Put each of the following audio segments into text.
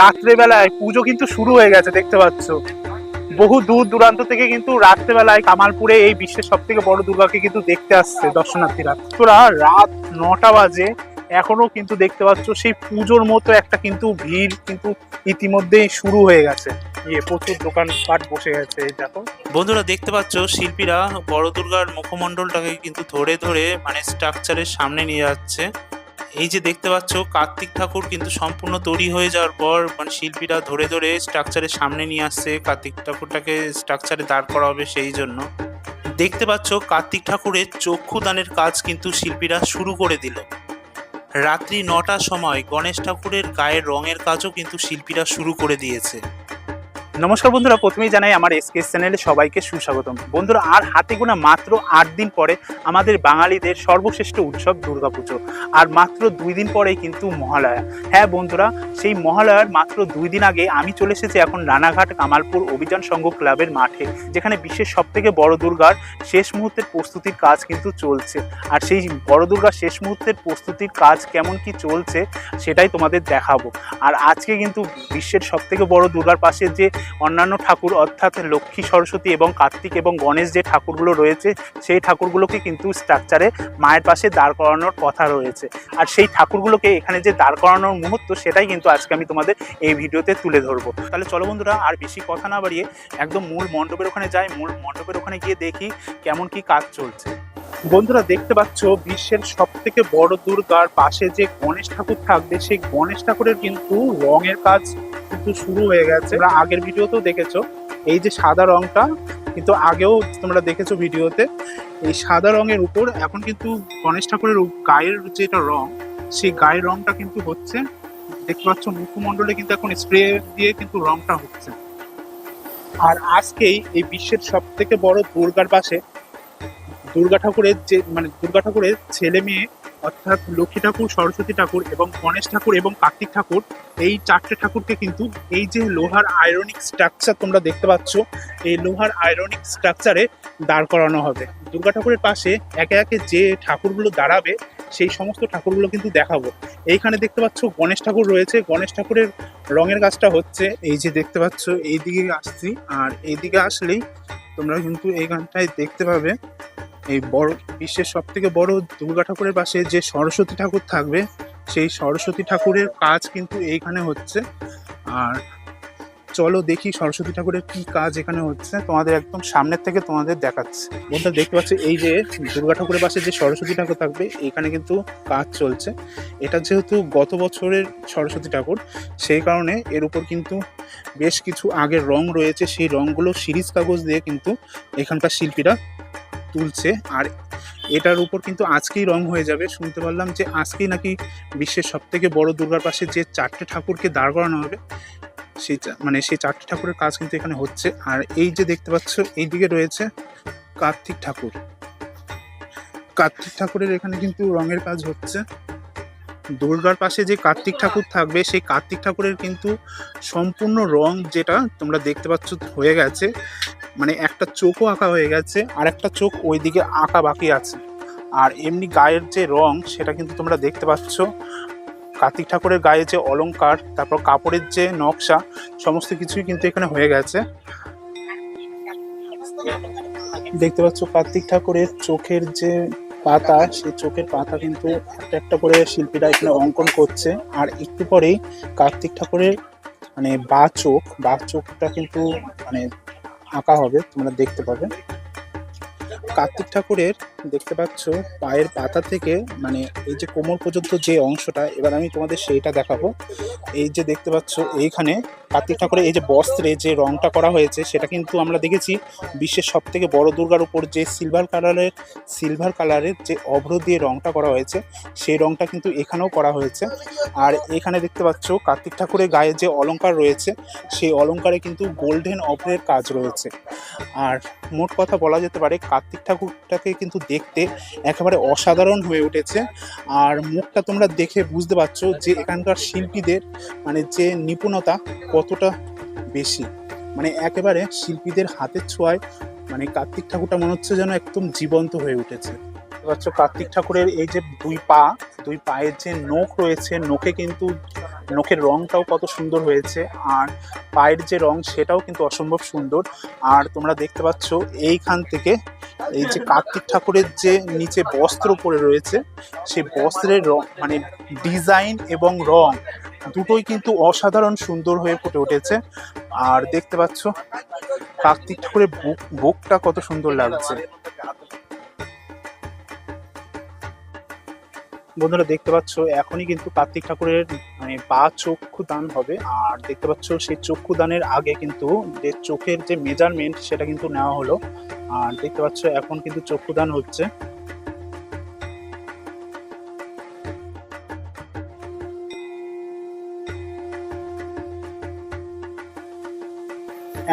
রাত্রেবেলায় পুজো কিন্তু শুরু হয়ে গেছে, দেখতে পাচ্ছ। বহু দূর দূরান্ত থেকে কিন্তু রাত্রেবেলায় কামালপুরে এই বিশ্বের সব থেকে বড় দুর্গাকে কিন্তু দেখতে আসছে দর্শনার্থীরা। তোরা রাত নটা বাজে, এখনও কিন্তু দেখতে পাচ্ছ সেই পুজোর মতো একটা কিন্তু ভিড় কিন্তু ইতিমধ্যেই শুরু হয়ে গেছে। ইয়ে প্রচুর দোকানপাট বসে গেছে দেখো। বন্ধুরা, দেখতে পাচ্ছ শিল্পীরা বড় দুর্গার মুখমণ্ডলটাকে কিন্তু ধরে ধরে মানে স্ট্রাকচারের সামনে নিয়ে যাচ্ছে। এই যে দেখতে পাচ্ছ, কার্তিক ঠাকুর কিন্তু সম্পূর্ণ তৈরি হয়ে যাওয়ার পর মানে শিল্পীরা ধরে ধরে স্ট্রাকচারের সামনে নিয়ে আসছে, কার্তিক ঠাকুরটাকে স্ট্রাকচারে দাঁড় করা হবে সেই জন্য। দেখতে পাচ্ছ, কার্তিক ঠাকুরের চক্ষুদানের কাজ কিন্তু শিল্পীরা শুরু করে দিল। রাত্রি নটার সময় গণেশ ঠাকুরের গায়ের রঙের কাজও কিন্তু শিল্পীরা শুরু করে দিয়েছে। নমস্কার বন্ধুরা, প্রথমেই জানাই আমার এসকেএস চ্যানেলে সবাইকে সুস্বাগতম। বন্ধুরা, আর হাতে গোনা মাত্র আট দিন পরে আমাদের বাঙালিদের সর্বশ্রেষ্ঠ উৎসব দুর্গাপুজো, আর মাত্র দুই দিন পরেই কিন্তু মহালয়া। হ্যাঁ বন্ধুরা, সেই মহালয়ার মাত্র দুই দিন আগে আমি চলে এসেছি এখন রানাঘাট কামালপুর অভিযান সংঘ ক্লাবের মাঠে, যেখানে বিশ্বের সব থেকে বড় দুর্গার শেষ মুহূর্তের প্রস্তুতির কাজ কিন্তু চলছে। আর সেই বড় দুর্গার শেষ মুহূর্তের প্রস্তুতির কাজ কেমন কি চলছে, সেটাই তোমাদের দেখাবো। আর আজকে কিন্তু বিশ্বের সব থেকে বড় দুর্গার পাশে যে অন্যান্য ঠাকুর, অর্থাৎ লক্ষ্মী, সরস্বতী এবং কার্তিক এবং গণেশ যে ঠাকুরগুলো রয়েছে, সেই ঠাকুরগুলোকে কিন্তু স্ট্রাকচারে মায়ের পাশে দাঁড় করানোর কথা রয়েছে। আর সেই ঠাকুরগুলোকে এখানে যে দাঁড় করানোর মুহূর্ত, সেটাই কিন্তু আজকে আমি তোমাদের এই ভিডিওতে তুলে ধরবো। তাহলে চলো বন্ধুরা, আর বেশি কথা না বাড়িয়ে একদম মূল মণ্ডপের ওখানে যাই, মূল মণ্ডপের ওখানে গিয়ে দেখি কেমন কি কাজ চলছে। বন্ধুরা দেখতে পাচ্ছ, বিশ্বের সব থেকে বড় দুর্গার পাশে যে গণেশ ঠাকুর থাকবে, সেই গণেশ ঠাকুরের কিন্তু রঙের কাজ কিন্তু শুরু হয়ে গেছে। আগের ভিডিওতেও দেখেছ, এই যে সাদা রংটা, কিন্তু আগেও তোমরা দেখেছ ভিডিওতে, এই সাদা রঙের উপর এখন কিন্তু গণেশ ঠাকুরের গায়ের যেটা রং, সেই গায়ের রংটা কিন্তু হচ্ছে, দেখতে পাচ্ছ মুখমণ্ডলে কিন্তু এখন স্প্রে দিয়ে কিন্তু রংটা হচ্ছে। আর আজকেই এই বিশ্বের সব থেকে বড় দুর্গার পাশে দুর্গা ঠাকুরের যে মানে দুর্গা ঠাকুরের ছেলে মেয়ে, অর্থাৎ লক্ষ্মী ঠাকুর, সরস্বতী ঠাকুর এবং গণেশ ঠাকুর এবং কার্তিক ঠাকুর, এই চারটে ঠাকুরকে কিন্তু এই যে লোহার আয়রনিক স্ট্রাকচার তোমরা দেখতে পাচ্ছ, এই লোহার আয়রনিক স্ট্রাকচারে দাঁড় করানো হবে। দুর্গা ঠাকুরের পাশে একে একে যে ঠাকুরগুলো দাঁড়াবে, সেই সমস্ত ঠাকুরগুলো কিন্তু দেখাবো। এইখানে দেখতে পাচ্ছ গণেশ ঠাকুর রয়েছে। গণেশ ঠাকুরের রঙের কাজটা হচ্ছে এই যে দেখতে পাচ্ছ এই দিকে আসছি। আর এইদিকে আসলেই তোমরা কিন্তু এই গানটায় দেখতে পাবে। এই বড়, বিশ্বের সব থেকে বড় দুর্গা ঠাকুরের পাশে যে সরস্বতী ঠাকুর থাকবে, সেই সরস্বতী ঠাকুরের কাজ কিন্তু এইখানে হচ্ছে। আর চলো দেখি সরস্বতী ঠাকুরের কি কাজ এখানে হচ্ছে। তোমাদের একদম সামনের থেকে তোমাদের দেখাচ্ছে। বন্ধুরা, দেখতে পাচ্ছ, এই যে দুর্গা ঠাকুরের পাশে যে সরস্বতী ঠাকুর থাকবে এখানে কিন্তু কাজ চলছে। এটা যেহেতু গত বছরের সরস্বতী ঠাকুর, সেই কারণে এর উপর কিন্তু বেশ কিছু আগের রং রয়েছে। সেই রংগুলো সিরিজ কাগজ দিয়ে কিন্তু এখানকার শিল্পীরা তুলছে। আর এটার উপর কিন্তু আজকেই রং হয়ে যাবে। শুনতে পারলাম যে আজকেই নাকি বিশ্বের সব থেকে বড় দুর্গার পাশে যে চারটে ঠাকুরকে দাঁড় করানো হবে, সেই মানে সেই চারটে ঠাকুরের কাজ কিন্তু এখানে হচ্ছে। আর এই যে দেখতে পাচ্ছ এই দিকে রয়েছে কার্তিক ঠাকুর। কার্তিক ঠাকুরের এখানে কিন্তু রঙের কাজ হচ্ছে। দুর্গার পাশে যে কার্তিক ঠাকুর থাকবে, সেই কার্তিক ঠাকুরের কিন্তু সম্পূর্ণ রং যেটা তোমরা দেখতে পাচ্ছ হয়ে গেছে। মানে একটা চোখও আঁকা হয়ে গেছে, আর একটা চোখ ওইদিকে আঁকা বাকি আছে। আর এমনি গায়ের যে রং, সেটা কিন্তু তোমরা দেখতে পাচ্ছ। কার্তিক ঠাকুরের গায়ে যে অলংকার, তারপর কাপড়ের যে নকশা, সমস্ত কিছুই কিন্তু এখানে হয়ে গেছে। দেখতে পাচ্ছ কার্তিক ঠাকুরের চোখের যে পাতা, সেই চোখের পাতা কিন্তু একটা একটা করে শিল্পীরা এখানে অঙ্কন করছে। আর একটু পরেই কার্তিক ঠাকুরের মানে বা চোখ, বা চোখটা কিন্তু মানে আঁকা হবে তোমরা দেখতে পাবে। কার্তিক ঠাকুরের দেখতে পাচ্ছ পায়ের পাতা থেকে মানে এই যে কোমর পর্যন্ত যে অংশটা, এবার আমি তোমাদের সেইটা দেখাবো। এই যে দেখতে পাচ্ছ এইখানে কার্তিক ঠাকুরের এই যে বস্ত্রে যে রংটা করা হয়েছে, সেটা কিন্তু আমরা দেখেছি বিশ্বের সব থেকে বড় দুর্গার উপর যে সিলভার কালারের সিলভার কালারের যে অভ্র দিয়ে রংটা করা হয়েছে, সেই রংটা কিন্তু এখানেও করা হয়েছে। আর এখানে দেখতে পাচ্ছ কার্তিক ঠাকুরের গায়ে যে অলঙ্কার রয়েছে, সেই অলংকারে কিন্তু গোল্ডেন অভ্রের কাজ রয়েছে। আর মোট কথা বলা যেতে পারে কার্তিক ঠাকুরটাকে কিন্তু দেখতে একেবারে অসাধারণ হয়ে উঠেছে। আর মুখটা তোমরা দেখে বুঝতে পারছ যে এখানকার শিল্পীদের মানে যে নিপুণতা কতটা বেশি। মানে একেবারে শিল্পীদের হাতের ছোঁয়ায় মানে কার্তিক ঠাকুরটা মনে হচ্ছে যেন একদম জীবন্ত হয়ে উঠেছে। কার্তিক ঠাকুরের এই যে দুই পা, দুই পায়ের যে নখ রয়েছে, নখে কিন্তু নখের রংটাও কত সুন্দর হয়েছে, আর পায়ের যে রং সেটাও কিন্তু অসম্ভব সুন্দর। আর তোমরা দেখতে পাচ্ছ এইখান থেকে এই যে কার্তিক ঠাকুরের যে নিচে বস্ত্র পরে রয়েছে সেই বস্ত্রের রং মানে ডিজাইন এবং রং দুটোই কিন্তু অসাধারণ সুন্দর হয়ে ফুটে উঠেছে। আর দেখতে পাচ্ছ কার্তিক ঠাকুরের বুক বুকটা কত সুন্দর লাগছে। বন্ধুরা দেখতে পাচ্ছ, এখনই কিন্তু কার্তিক ঠাকুরের মানে পা চক্ষু দান হবে। আর দেখতে পাচ্ছ, সেই চক্ষু দানের আগে কিন্তু যে চোখের যে মেজারমেন্ট সেটা কিন্তু নেওয়া হলো। আর দেখতে পাচ্ছ, এখন কিন্তু চক্ষু দান হচ্ছে।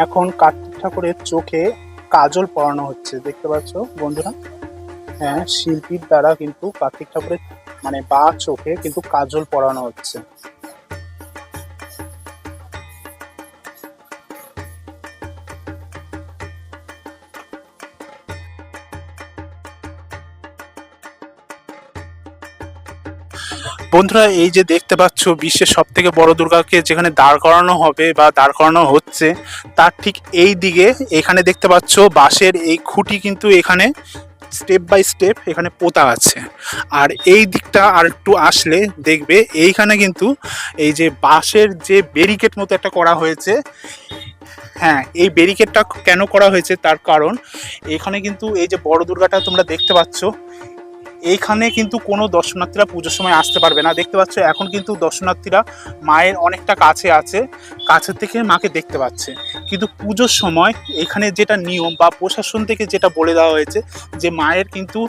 এখন কার্তিক ঠাকুরের চোখে কাজল পরানো হচ্ছে। দেখতে পাচ্ছ, বন্ধুরা? হ্যাঁ শিল্পীর দ্বারা কিন্তু কার্তিক ঠাকুরের মানে বা চোখে কিন্তু কাজল পরানো হচ্ছে। বন্ধুরা, এই যে দেখতে পাচ্ছ, বিশ্বের সব থেকে বড় দুর্গাকে যেখানে দাঁড় করানো হবে বা দাঁড় করানো হচ্ছে, তার ঠিক এই দিকে এখানে দেখতে পাচ্ছ, বাঁশের এই খুঁটি কিন্তু এখানে স্টেপ বাই স্টেপ এখানে পোতা আছে। আর এই দিকটা আর একটু আসলে দেখবে, এইখানে কিন্তু এই যে বাঁশের যে ব্যারিকেড মতো একটা করা হয়েছে হ্যাঁ এই ব্যারিকেডটা কেন করা হয়েছে তার কারণ, এখানে কিন্তু এই যে বড় দুর্গাটা তোমরা দেখতে পাচ্ছ এইখানে কিন্তু কোনো দর্শনার্থীরা পুজোর সময় আসতে পারবে না। দেখতে পাচ্ছ, এখন কিন্তু দর্শনার্থীরা মায়ের অনেকটা কাছে আছে কাছের থেকে মাকে দেখতে পাচ্ছে। কিন্তু পুজোর সময় এখানে যেটা নিয়ম বা প্রশাসন থেকে যেটা বলে দেওয়া হয়েছে যে মায়ের কিন্তু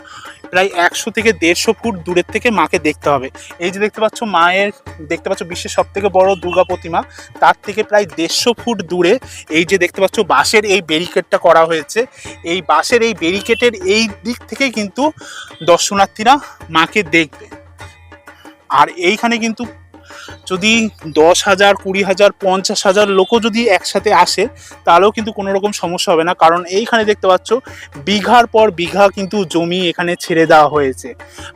প্রায় একশো থেকে দেড়শো ফুট দূরের থেকে মাকে দেখতে হবে। এই যে দেখতে পাচ্ছ, মায়ের, দেখতে পাচ্ছ বিশ্বের সব থেকে বড় দুর্গা প্রতিমা, তার থেকে প্রায় দেড়শো ফুট দূরে এই যে দেখতে পাচ্ছ, বাঁশের এই ব্যারিকেডটা করা হয়েছে। এই বাঁশের এই ব্যারিকেডের এই দিক থেকে কিন্তু দর্শনার্থীরা মাকে দেখবে। আর এইখানে কিন্তু যদি দশ হাজার, কুড়ি হাজার, পঞ্চাশ হাজার লোকও যদি একসাথে আসে, তাহলেও কিন্তু কোনো রকম সমস্যা হবে না। কারণ এইখানে দেখতে পাচ্ছ, বিঘার পর বিঘা কিন্তু জমি এখানে ছেড়ে দেওয়া হয়েছে।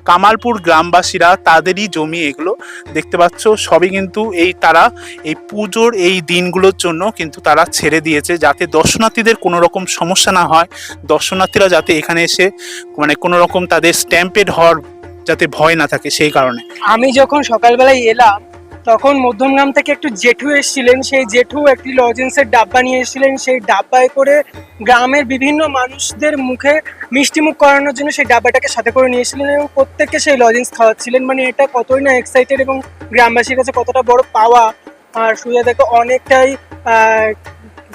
কামালপুর গ্রামবাসীরা তাদেরই জমি এগুলো। দেখতে পাচ্ছ, সবই কিন্তু এই তারা, এই পুজোর এই দিনগুলোর জন্য কিন্তু তারা ছেড়ে দিয়েছে, যাতে দর্শনার্থীদের কোনো রকম সমস্যা না হয়। দর্শনার্থীরা যাতে এখানে এসে মানে কোনো রকম তাদের স্ট্যাম্পেড হওয়ার যাতে ভয় না থাকে সেই কারণে। আমি যখন সকালবেলায় এলাম তখন মধ্যমগ্রাম থেকে একটু জেঠু এসেছিলেন সেই জেঠু একটি লজেন্সের ডাব্বা নিয়ে এসেছিলেন সেই ডাব্বায় করে গ্রামের বিভিন্ন মানুষদের মুখে মিষ্টি মুখ করানোর জন্য সেই ডাব্বাটাকে সাথে করে নিয়েছিলেন এবং প্রত্যেককে সেই লজেন্স খাওয়াচ্ছিলেন। মানে এটা কতই না এক্সাইটেড এবং গ্রামবাসীর কাছে কতটা বড় পাওয়া। আর সুজাতাকে অনেকটাই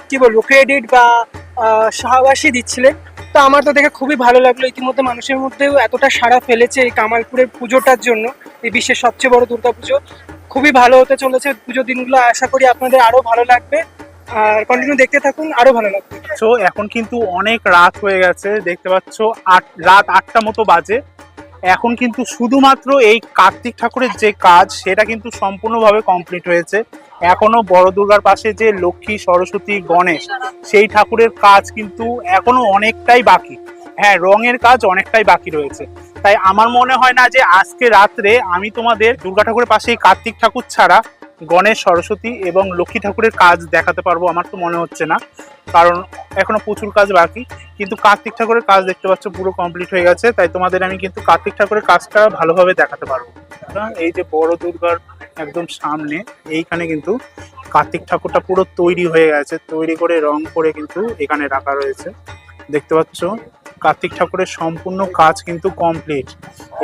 কি বলব ক্রেডিট বা আহ, দিচ্ছিলেন। তো আমার তো দেখে খুবই ভালো লাগল। ইতিমধ্যে মানুষের মধ্যেও এতটা সাড়া ফেলেছে এই কামালপুরের পুজোটার জন্য। এই বিশ্বের সবচেয়ে বড় দুর্গাপুজো। খুবই ভালো হতে চলেছে পুজোর দিনগুলো। আশা করি আপনাদের আরও ভালো লাগবে। আর কন্টিনিউ দেখতে থাকুন, আরও ভালো লাগবে। তো এখন কিন্তু অনেক রাত হয়ে গেছে, দেখতে পাচ্ছ আট, রাত আটটা মতো বাজে। এখন কিন্তু শুধুমাত্র এই কার্তিক ঠাকুরের যে কাজ, সেটা কিন্তু সম্পূর্ণভাবে কমপ্লিট হয়েছে। এখনও বড় দুর্গার পাশে যে লক্ষ্মী, সরস্বতী, গণেশ, সেই ঠাকুরের কাজ কিন্তু এখনও অনেকটাই বাকি। হ্যাঁ রঙের কাজ অনেকটাই বাকি রয়েছে। তাই আমার মনে হয় না যে আজকে রাত্রে আমি তোমাদের দুর্গা ঠাকুরের পাশে কার্তিক ঠাকুর ছাড়া গণেশ, সরস্বতী এবং লক্ষ্মী ঠাকুরের কাজ দেখাতে পারব আমার তো মনে হচ্ছে না। কারণ এখনও প্রচুর কাজ বাকি। কিন্তু কার্তিক ঠাকুরের কাজ দেখতে পাচ্ছ পুরো কমপ্লিট হয়ে গেছে। তাই তোমাদের আমি কিন্তু কার্তিক ঠাকুরের কাজটা ভালোভাবে দেখাতে পারব। এই যে বড় দুর্গার একদম সামনে, এইখানে কিন্তু কার্তিক ঠাকুরটা পুরো তৈরি হয়ে গেছে। তৈরি করে রং করে কিন্তু এখানে রাখা রয়েছে। দেখতে পাচ্ছ? কার্তিক ঠাকুরের সম্পূর্ণ কাজ কিন্তু কমপ্লিট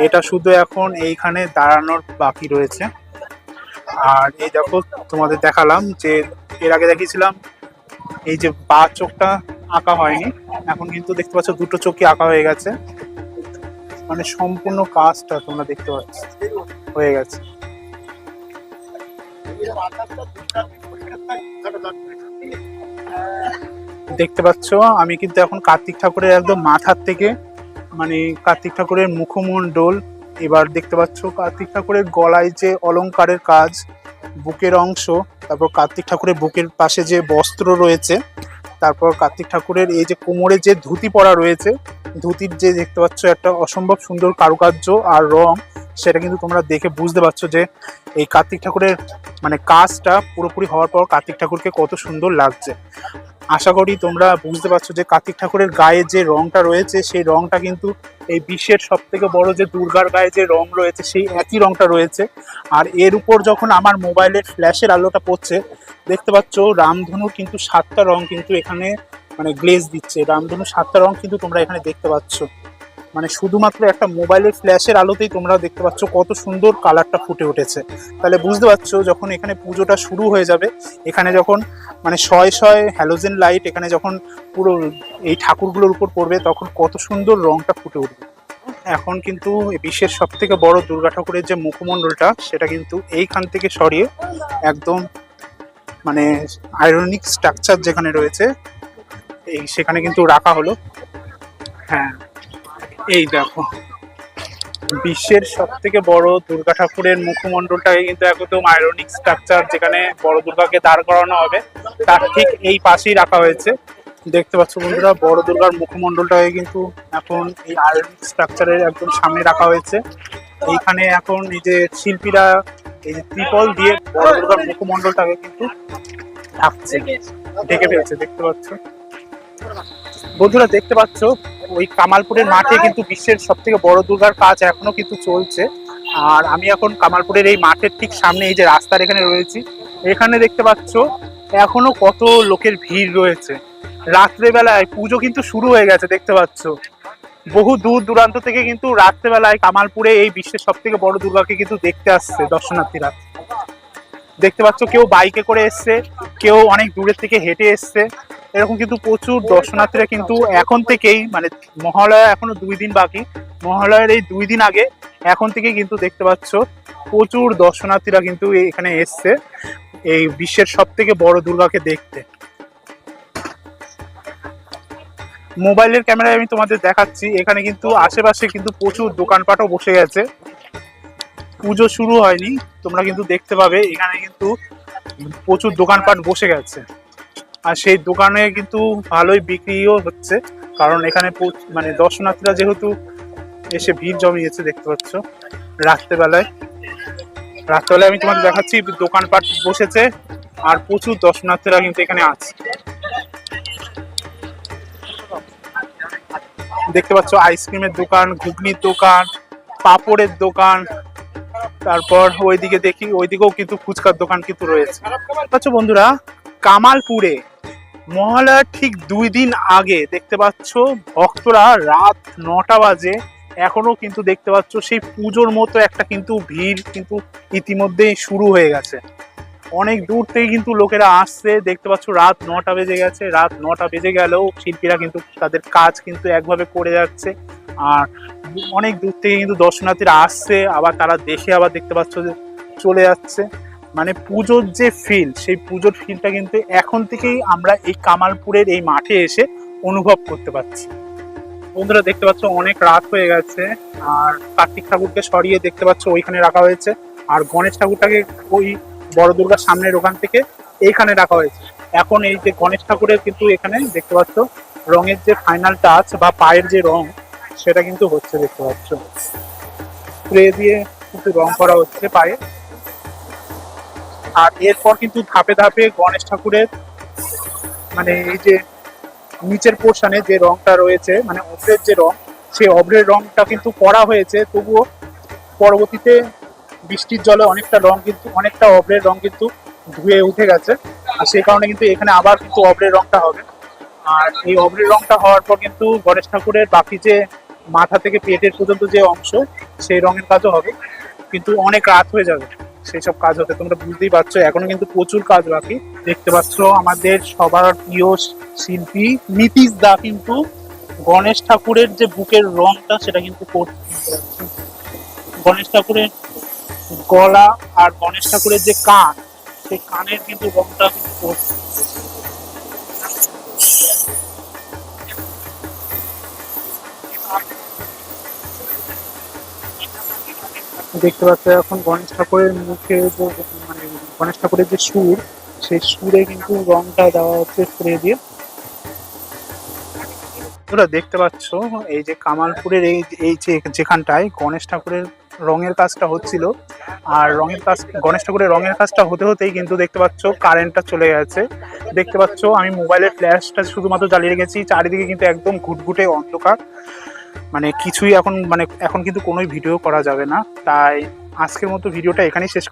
এটা শুধু এখন এইখানে দাঁড়ানোর বাকি রয়েছে। আর এই দেখো, তোমাদের দেখালাম যে এর আগে দেখিয়েছিলাম, এই যে বা চোখটা আঁকা হয়নি, এখন কিন্তু দেখতে পাচ্ছ দুটো চোখই আঁকা হয়ে গেছে। মানে সম্পূর্ণ কাজটা তোমরা দেখতে পাচ্ছ, হয়ে গেছে। দেখতে পাচ্ছ, আমি কিন্তু এখন কার্তিক ঠাকুরের একদম মাথার থেকে মানে কার্তিক ঠাকুরের মুখমণ্ডল এবার দেখতে পাচ্ছ কার্তিক ঠাকুরের গলায় যে অলংকারের কাজ, বুকের অংশ, তারপর কার্তিক ঠাকুরের বুকের পাশে যে বস্ত্র রয়েছে, তারপর কার্তিক ঠাকুরের এই যে কোমরে যে ধুতি পরা রয়েছে, ধুতির যে দেখতে পাচ্ছ একটা অসম্ভব সুন্দর কারুকার্য আর রং, সেটা কিন্তু তোমরা দেখে বুঝতে পারছ যে এই কার্তিক ঠাকুরের মানে কাজটা পুরোপুরি হওয়ার পর কার্তিক ঠাকুরকে কত সুন্দর লাগছে। আশা করি তোমরা বুঝতে পারছ যে কার্তিক ঠাকুরের গায়ে যে রংটা রয়েছে, সেই রংটা কিন্তু এই বিশ্বের সব থেকে বড় যে দুর্গার গায়ে যে রং রয়েছে, সেই একই রংটা রয়েছে। আর এর উপর যখন আমার মোবাইলের ফ্ল্যাশের আলোটা পড়ছে, দেখতে পাচ্ছ রামধনুর কিন্তু সাতটা রং কিন্তু এখানে মানে গ্লেজ দিচ্ছে। রামধনু সাতটা রং কিন্তু তোমরা এখানে দেখতে পাচ্ছ। মানে শুধুমাত্র একটা মোবাইলের ফ্ল্যাশের আলোতেই তোমরা দেখতে পাচ্ছ কত সুন্দর কালারটা ফুটে উঠেছে। তাহলে বুঝতে পারছ যখন এখানে পুজোটা শুরু হয়ে যাবে, এখানে যখন মানে শয়ে শয়ে হ্যালোজেন লাইট এখানে যখন পুরো এই ঠাকুরগুলোর উপর পড়বে, তখন কত সুন্দর রংটা ফুটে উঠবে। এখন কিন্তু বিশ্বের সব থেকে বড় দুর্গা ঠাকুরের যে মুখমণ্ডলটা, সেটা কিন্তু এইখান থেকে সরিয়ে একদম মানে আয়রনিক স্ট্রাকচার যেখানে রয়েছে, এই সেখানে কিন্তু রাখা হলো। হ্যাঁ। এই দেখো। বিশ্বের সব থেকে বড় দুর্গা ঠাকুরের মুখমণ্ডলটাকে কিন্তু একদম আয়রনিক স্ট্রাকচার যেখানে বড় দুর্গাকে দাঁড় করানো হবে, তার ঠিক এই পাশেই রাখা হয়েছে। দেখতে পাচ্ছ বন্ধুরা, বড় দুর্গার মুখমণ্ডলটাকে কিন্তু এখন এই আয়রনিক স্ট্রাকচারের একদম সামনে রাখা হয়েছে। এইখানে এখন এই যে শিল্পীরা, এই যে ত্রিপল দিয়ে বড় দুর্গার মুখমণ্ডলটাকে কিন্তু ঢাকছে, ঢেকে ফেলছে, দেখতে পাচ্ছ? বন্ধুরা দেখতে পাচ্ছ ওই কামালপুরের মাঠে কিন্তু বিশ্বের সব থেকে বড় দুর্গার কাজ এখনও কিন্তু চলছে। আর আমি এখন কামালপুরের এই মাঠের ঠিক সামনে এই যে রাস্তার এখানে রয়েছি এখানে দেখতে পাচ্ছ এখনও কত লোকের ভিড় রয়েছে। রাত্রেবেলায় পুজো কিন্তু শুরু হয়ে গেছে দেখতে পাচ্ছ। বহু দূর দূরান্ত থেকে কিন্তু রাত্রেবেলায় কামালপুরে এই বিশ্বের সব থেকে বড় দুর্গাকে কিন্তু দেখতে আসছে দর্শনার্থীরা। দেখতে পাচ্ছ কেউ বাইকে করে এসছে কেউ অনেক দূরের থেকে হেঁটে এসছে। এরকম কিন্তু প্রচুর দর্শনার্থীরা কিন্তু এখন থেকেই মানে মহালয়া এখনও দুই দিন বাকি, মহালয়ার এই দুই দিন আগে এখন থেকে কিন্তু দেখতে পাচ্ছ প্রচুর দর্শনার্থীরা কিন্তু এখানে এসছে, এই বিশ্বের সব থেকে বড় দুর্গাকে দেখতে। মোবাইলের ক্যামেরায় আমি তোমাদের দেখাচ্ছি, এখানে কিন্তু আশেপাশে কিন্তু প্রচুর দোকানপাটও বসে গেছে। পুজো শুরু হয়নি, তোমরা কিন্তু দেখতে পাবে, এখানে কিন্তু প্রচুর দোকানপাট বসে গেছে। আর সেই দোকানে কিন্তু ভালোই বিক্রিও হচ্ছে। কারণ এখানে মানে দর্শনার্থীরা যেহেতু এসে ভিড় জমিয়েছে দেখতে পাচ্ছ, রাত্রেবেলায়। রাত্রেবেলায় আমি তোমাদের দেখাচ্ছি, দোকানপাট বসেছে আর প্রচুর দর্শনার্থীরা কিন্তু এখানে আছে। দেখতে পাচ্ছ, আইসক্রিমের দোকান, ঘুগনির দোকান, পাপড়ের দোকান, তারপর ওইদিকে দেখি, ওইদিকেও কিন্তু ফুচকার দোকান কিন্তু রয়েছে। পাচ্ছ বন্ধুরা কামালপুরে। মহালয়ার ঠিক দুই দিন আগে দেখতে পাচ্ছ ভক্তরা রাত নটা বাজে। এখনও কিন্তু দেখতে পাচ্ছ সেই পুজোর মতো একটা কিন্তু ভিড় কিন্তু ইতিমধ্যেই শুরু হয়ে গেছে। অনেক দূর থেকে কিন্তু লোকেরা আসছে। দেখতে পাচ্ছ রাত নটা বেজে গেছে। রাত নটা বেজে গেলেও শিল্পীরা কিন্তু তাদের কাজ কিন্তু একভাবে করে যাচ্ছে। আর অনেক দূর থেকে কিন্তু দর্শনার্থীরা আসছে। আবার তারা দেখে আবার দেখতে পাচ্ছ যে চলে যাচ্ছে। মানে পুজোর যে ফিল সেই পুজোর ফিলটা কিন্তু এখন থেকেই আমরা এই কামালপুরের এই মাঠে এসে অনুভব করতে পারছি। বন্ধুরা, দেখতে পাচ্ছ অনেক রাত হয়ে গেছে, আর কার্তিক ঠাকুরকে সরিয়ে দেখতে পাচ্ছ ওইখানে রাখা হয়েছে, আর গণেশ ঠাকুরটাকে ওই বড় দুর্গার সামনের ওখান থেকে এইখানে রাখা হয়েছে। এখন এই যে গণেশ ঠাকুরের কিন্তু এখানে দেখতে পাচ্ছ রঙের যে ফাইনাল টাচ বা পায়ের যে রং, সেটা কিন্তু হচ্ছে দেখতে পাচ্ছ। স্প্রে দিয়ে কিন্তু রং করা হচ্ছে পায়ে। আর এরপর কিন্তু ধাপে ধাপে গণেশ ঠাকুরের মানে এই যে নিচের পোর্শনে যে রংটা রয়েছে মানে অভ্রের যে রং, সেই অভ্রের রংটা কিন্তু করা হয়েছে। তবুও পরবর্তীতে বৃষ্টির জলে অনেকটা রং কিন্তু, অনেকটা অভ্রের রং কিন্তু ধুয়ে উঠে গেছে। আর সেই কারণে কিন্তু এখানে আবার কিন্তু অভ্রের রংটা হবে। আর এই অভ্রের রংটা হওয়ার পর কিন্তু গণেশ ঠাকুরের বাকি যে মাথা থেকে পেটের পর্যন্ত যে অংশ, সেই রঙের কাজও হবে। কিন্তু অনেক রাত হয়ে যাবে। সেই সব কাজ হতে তোমরা বুঝতেই পারছ, এখনও কিন্তু প্রচুর কাজ বাকি। দেখতে পাচ্ছ আমাদের সবার প্রিয় শিল্পী নীতিশ দা কিন্তু গণেশ ঠাকুরের যে বুকের রংটা সেটা কিন্তু। গণেশ ঠাকুরের গলা আর গণেশ ঠাকুরের যে কান, সেই কানের কিন্তু রংটা কিন্তু দেখতে পাচ্ছ এখন গণেশ ঠাকুরের মুখে যে মানে গণেশ ঠাকুরের যে সুর, সেই সুরে কিন্তু রংটা দেওয়া হচ্ছে স্প্রে দিয়ে। তোমরা দেখতে পাচ্ছ, এই যে কামালপুরের এই এই যে যেখানটায় গণেশ ঠাকুরের রঙের কাজটা হচ্ছিল, আর রঙের কাজ, গণেশ ঠাকুরের রঙের কাজটা হতে হতেই কিন্তু দেখতে পাচ্ছ কারেন্টটা চলে গেছে। দেখতে পাচ্ছ, আমি মোবাইলের ফ্ল্যাশটা শুধুমাত্র জ্বালিয়ে রেখেছি, চারিদিকে কিন্তু একদম ঘুটঘুটে অন্ধকার। মানে কিছুই এখন মানে এখন কিন্তু কোনোই ভিডিও করা যাবে না। তাই আজকের মতো ভিডিওটা এখানেই শেষ